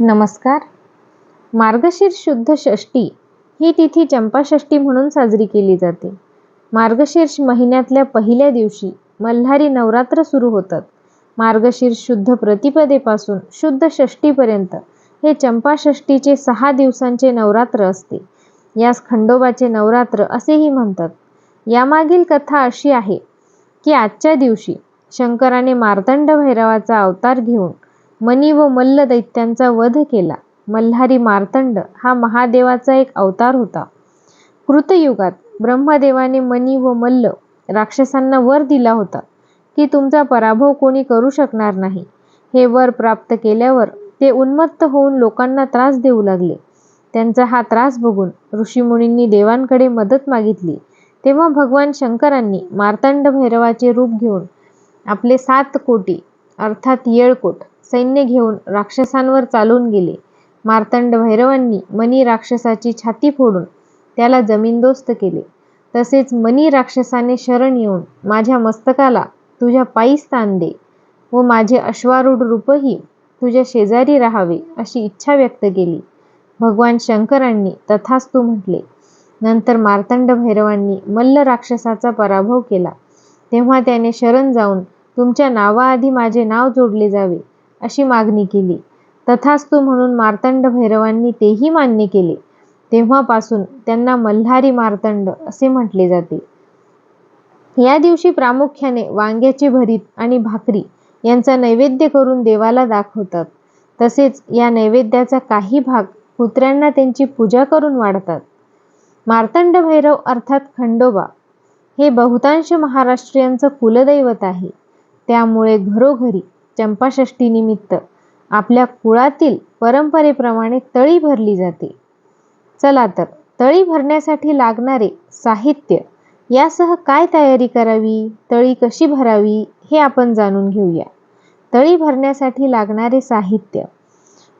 नमस्कार. मार्गशीर्ष शुद्ध षष्टी ही तिथी चंपाषष्ठी म्हणून साजरी केली जाते. मार्गशीर्ष महिन्यातल्या पहिल्या दिवशी मल्हारी नवरात्र सुरू होतात. मार्गशीर्ष शुद्ध प्रतिपदेपासून शुद्ध षष्टीपर्यंत हे चंपाषष्ठीचे सहा दिवसांचे नवरात्र असते. यास खंडोबाचे नवरात्र असेही म्हणतात. यामागील कथा अशी आहे की आजच्या दिवशी शंकराने मार्तंड भैरवाचा अवतार घेऊन मनी व मल्ल दैत्यांचा वध केला. मल्हारी मार्तंड हा महादेवाचा एक अवतार होता. कृतयुगात ब्रह्मदेवाने मनी व मल्ल राक्षसांना वर दिला होता की तुमचा पराभव कोणी करू शकणार नाही. हे वर प्राप्त केल्यावर ते उन्मत्त होऊन लोकांना त्रास देऊ लागले. त्यांचा हा त्रास बघून ऋषीमुनींनी देवांकडे मदत मागितली. तेव्हा भगवान शंकरांनी मार्तंड भैरवाचे रूप घेऊन आपले सात कोटी अर्थात येळकोट. सैन्य घेऊन राक्षसांवर चालून गेले. मार्तंड भैरवांनी मनी राक्षसाची छाती फोडून त्याला जमीनदोस्त केले. तसेच मनी राक्षसाने शरण येऊन माझ्या मस्तकाला तुझ्या पायी स्थान दे व माझे अश्वारूढ रूपही तुझ्या शेजारी राहावे अशी इच्छा व्यक्त केली. भगवान शंकरांनी तथास्तू म्हटले. नंतर मार्तंड भैरवांनी मल्ल राक्षसाचा पराभव केला. तेव्हा त्याने शरण जाऊन तुमच्या नावाआधी माझे नाव जोडले जावे अशी मागणी केली. तथास्तु म्हणून मार्तंड भैरवांनी तेही मान्य केले. तेव्हापासून त्यांना मल्हारी मार्तंड असे म्हटले जाते. या दिवशी प्रामुख्याने वांग्याचे भरीत आणि भाकरी यांचा नैवेद्य करून देवाला दाखवतात. तसेच या नैवेद्याचा काही भाग कुत्र्यांना त्यांची पूजा करून वाढतात. मार्तंड भैरव अर्थात खंडोबा हे बहुतांश महाराष्ट्रीयांचं कुलदैवत आहे. त्यामुळे घरोघरी चंपाषष्टीनिमित्त आपल्या कुळातील परंपरेप्रमाणे तळी भरली जाते. चला तर तळी भरण्यासाठी लागणारे साहित्य यासह काय तयारी करावी? तळी कशी भरावी? हे आपण जाणून घेऊया. तळी भरण्यासाठी लागणारे साहित्य.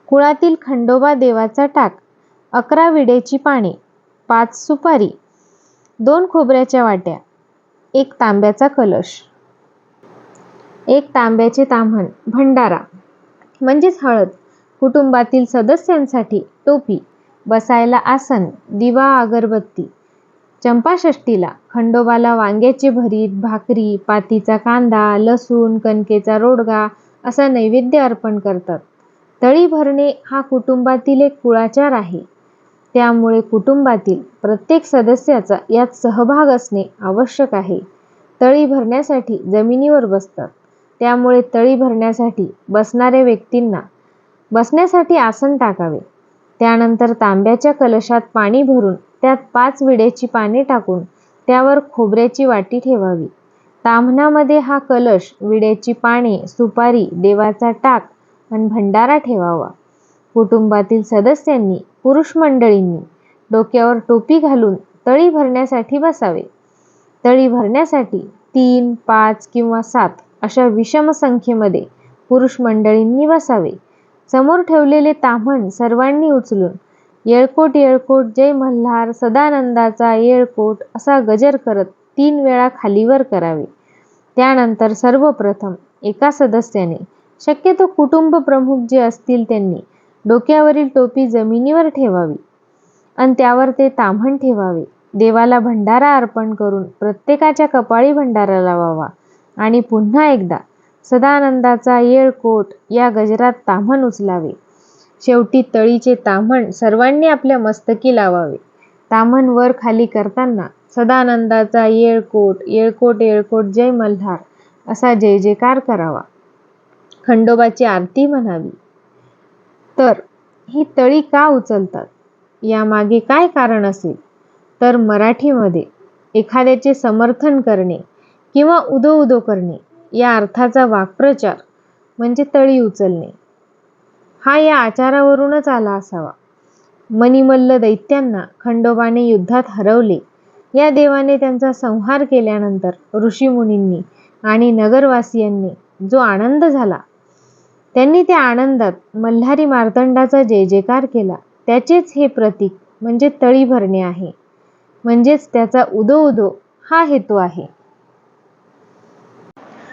कुळातील खंडोबा देवाचा टाक अकरा विडेची पाने पाच सुपारी दोन खोबऱ्याच्या वाट्या एक तांब्याचा कलश. एक तांब्याचे ताम्हण भंडारा. म्हणजेच हळद. कुटुंबातील सदस्यांसाठी टोपी बसायला आसन दिवा अगरबत्ती. चंपाषष्टीला खंडोबाला वांग्याचे भरीत भाकरी पातीचा कांदा लसूण कणकेचा रोडगा असा नैवेद्य अर्पण करतात. तळी भरणे हा कुटुंबातील एक कुळाचार आहे. त्यामुळे कुटुंबातील प्रत्येक सदस्याचा यात सहभाग असणे आवश्यक आहे. तळी भरण्यासाठी जमिनीवर बसतात. त्यामुळे तळी भरण्यासाठी बसणाऱ्या व्यक्तींना बसण्यासाठी आसन टाकावे. त्यानंतर तांब्याच्या कलशात पाणी भरून त्यात पाच विड्याची पाने टाकून त्यावर खोबऱ्याची वाटी ठेवावी. ताम्हणामध्ये हा कलश विड्याची पाने सुपारी देवाचा टाक आणि भंडारा ठेवावा. कुटुंबातील सदस्यांनी पुरुष मंडळींनी डोक्यावर टोपी घालून तळी भरण्यासाठी बसावे. तळी भरण्यासाठी तीन पाच किंवा सात अशा विषम संख्येमध्ये पुरुष मंडळींनी बसावे समोर ठेवलेले ताम्हण सर्वांनी उचलून येळकोट येळकोट जय मल्हार सदानंदाचा येळकोट असा गजर करत तीन वेळा खालीवर करावे. त्यानंतर सर्वप्रथम एका सदस्याने शक्यतो कुटुंब प्रमुख जे असतील त्यांनी डोक्यावरील टोपी जमिनीवर ठेवावी आणि त्यावर ते ताम्हण ठेवावे. देवाला भंडारा अर्पण करून प्रत्येकाच्या कपाळी भंडारा लावावा. आणि पुन्हा एकदा सदानंदाचा येळकोट या गजरात ताम्हण उचलावे. शेवटी तळीचे ताम्हण सर्वांनी आपल्या मस्तकी लावावे. ताम्हण वर खाली करताना सदानंदाचा येळकोट येळकोट येळकोट जय मल्हार असा जय जयकार करावा. खंडोबाची आरती म्हणावी. तर ही तळी का उचलतात? यामागे काय कारण असेल? तर मराठीमध्ये एखाद्याचे समर्थन करणे किंवा उदो उदो करणे या अर्थाचा वाक्प्रचार म्हणजे तळी उचलणे. हा या आचारावरूनच आला असावा. मणिमल्ल दैत्यांना खंडोबाने युद्धात हरवले. या देवाने त्यांचा संहार केल्यानंतर ऋषीमुनींनी आणि नगरवासियांनी जो आनंद झाला त्यांनी त्या आनंदात मल्हारी मार्तंडाचा जय जयकार केला. त्याचेच हे प्रतीक म्हणजे तळी भरणे आहे. म्हणजेच त्याचा उदो उदो हा हेतू आहे.